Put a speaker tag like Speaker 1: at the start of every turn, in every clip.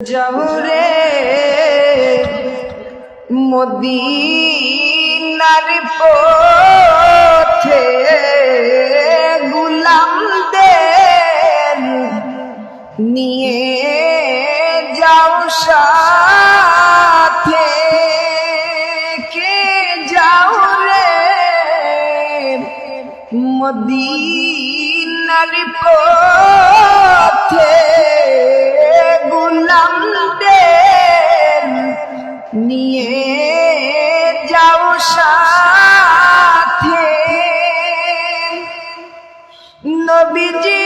Speaker 1: জহুরে মদিনার পথে গুলামদের নিয়ে যাও সাথে। কে যাও রে মদিনার পথে? নিয়ে যাও সাথে। নবীজি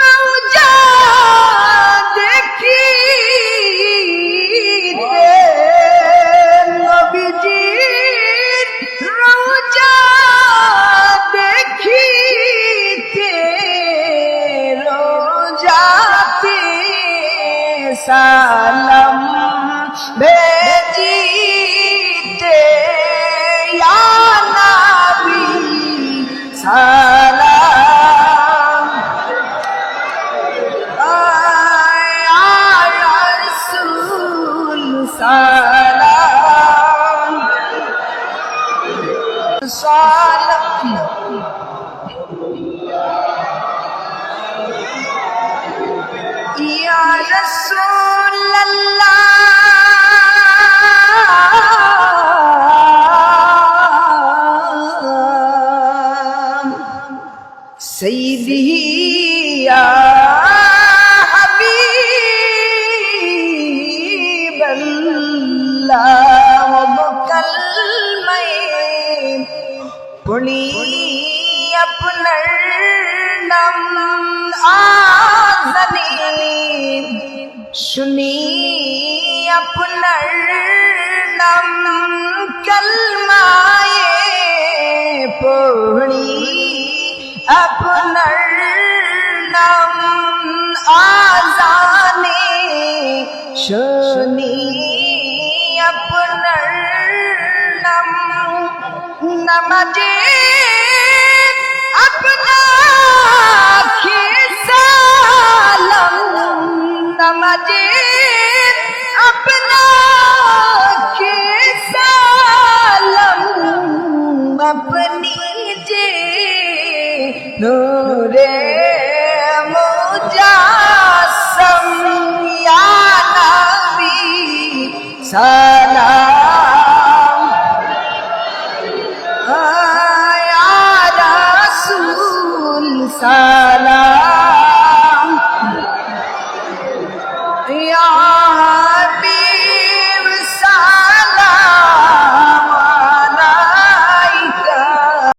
Speaker 1: মৌজা ইয়া নবী সালাম। আয়া রাসূল সালাম। সালাম। ইয়া রাসূল سيده يا حبيب الله وبك المين قلي ابن النم آذنين شنين আপনার নাম আজানে শুনি। আপনার নাম নামাজে আপনাকে নূরে মুজাসম ইয়া নবী সালাম। ইয়া